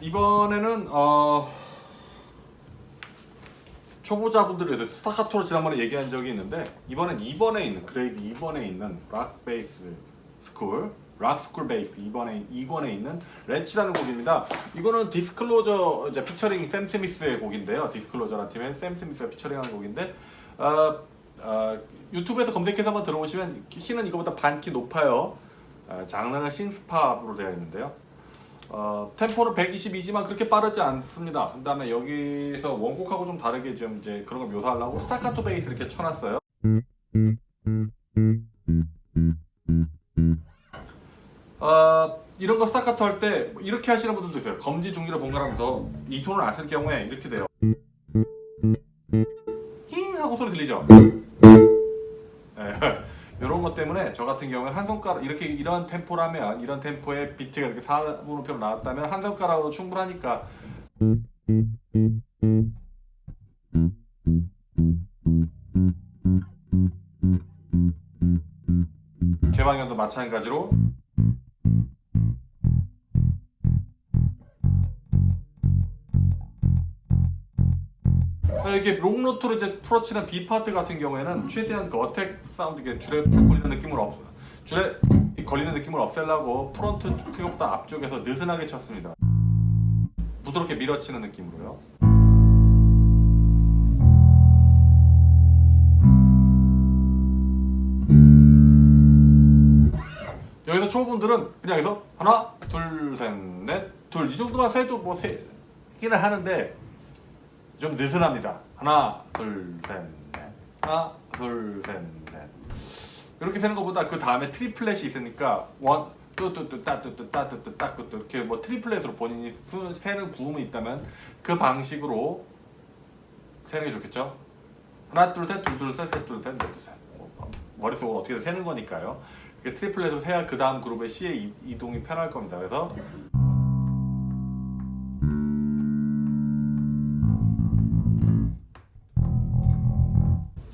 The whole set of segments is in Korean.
이번에는 어 초보자분들을 위해서 스타카토로 지난번에 얘기한 적이 있는데 이번엔 2번에 있는 그레이드 2번에 있는 락 베이스 스쿨 락 스쿨 베이스 2번에 2권에 있는 렛치라는 곡입니다. 이거는 디스클로저 이제 피처링 샘 스미스의 곡인데요. 디스클로저라는 팀의 샘 스미스가 피처링하는 곡인데 어, 어, 유튜브에서 검색해서 한번 들어보시면 키는 이거보다 반 키 높아요. 어, 장르는 신스팝으로 되어 있는데요. 어, 템포는 122지만 그렇게 빠르지 않습니다. 그 다음에 여기서 원곡하고 좀 다르게 좀 이제 그런 걸 묘사하려고 스타카토 베이스 이렇게 쳐놨어요. 어, 이런 거 스타카토 할 때 이렇게 하시는 분들도 있어요. 검지 중기를 번갈아가면서 이 톤을 안 쓸 경우에 이렇게 돼요. 힝 하고 소리 들리죠? 것 때문에 저 같은 경우에 한 손가락 이렇게 이런 템포라면 이런 템포의 비트가 이렇게 4분음표로 나왔다면 한 손가락으로 충분하니까. 개방현도 마찬가지로 이렇게 롱노트로 이제 풀어치는 B 파트 같은 경우에는 최대한 그 어택 사운드 이게 줄에 탁 걸리는 느낌을 없 줄에 이 걸리는 느낌을 없애려고 프론트 픽업보다 앞쪽에서 느슨하게 쳤습니다. 부드럽게 밀어치는 느낌으로요. 여기서 초보분들은 그냥 여기서 하나, 둘, 셋, 넷, 둘 이 정도만 세도 뭐 세기는 하는데 좀 느슨합니다. 하나, 둘, 셋, 넷. 하나, 둘, 셋, 넷. 이렇게 세는 것보다 그 다음에 트리플렛이 있으니까 원, 뚜뚜뚜 따뚜뚜 따뚜뚜 따뚜뚜 이렇게 뭐 트리플렛으로 본인이 수- 세는 구음이 있다면 그 방식으로 세는 게 좋겠죠. 하나, 둘, 셋, 둘, 둘, 셋, 셋, 둘, 셋, 넷, 둘, 셋. 뭐, 머릿속으로 어떻게 세는 거니까요. 그 트리플렛으로 세야 그 다음 그룹의 C의 이- 이동이 편할 겁니다. 그래서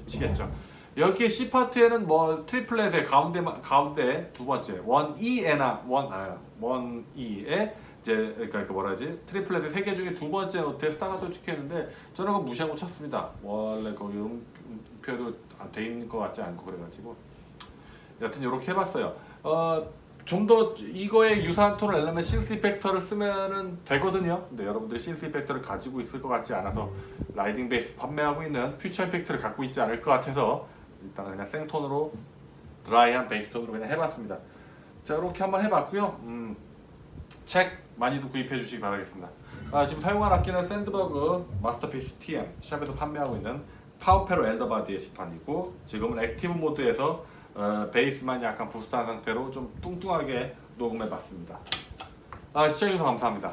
치겠죠. 여기에 C 파트에는 뭐 트리플렛의 가운데 가운데 두 번째 원 E에나 원아원 E에 이제 그러니까 그 뭐라 하지 트리플렛의 세 개 중에 두 번째 노트에 스타가토 찍혀 있는데 저는 그거 무시하고 쳤습니다. 원래 거기 음- 음표도 안돼 있는 것 같지 않고 그래가지고 여튼 이렇게 해봤어요. 어, 좀 더 이거에 유사한 톤을 내려면 신스 이펙터를 쓰면은 되거든요. 근데 여러분들이 신스 이펙터를 가지고 있을 것 같지 않아서 라이딩 베이스 판매하고 있는 퓨처 이펙트를 갖고 있지 않을 것 같아서 일단 그냥 생톤으로 드라이한 베이스 톤으로 그냥 해봤습니다. 자 이렇게 한번 해봤고요. 음, 책 많이도 구입해 주시기 바라겠습니다. 아, 지금 사용한 악기는 샌드버그 마스터피스 TM 샵에서 판매하고 있는 파워페로 엘더바디의 지판이고 지금은 액티브 모드에서 어, 베이스만 약간 부스트한 상태로 좀 뚱뚱하게 녹음해 봤습니다. 아, 시청해주셔서 감사합니다.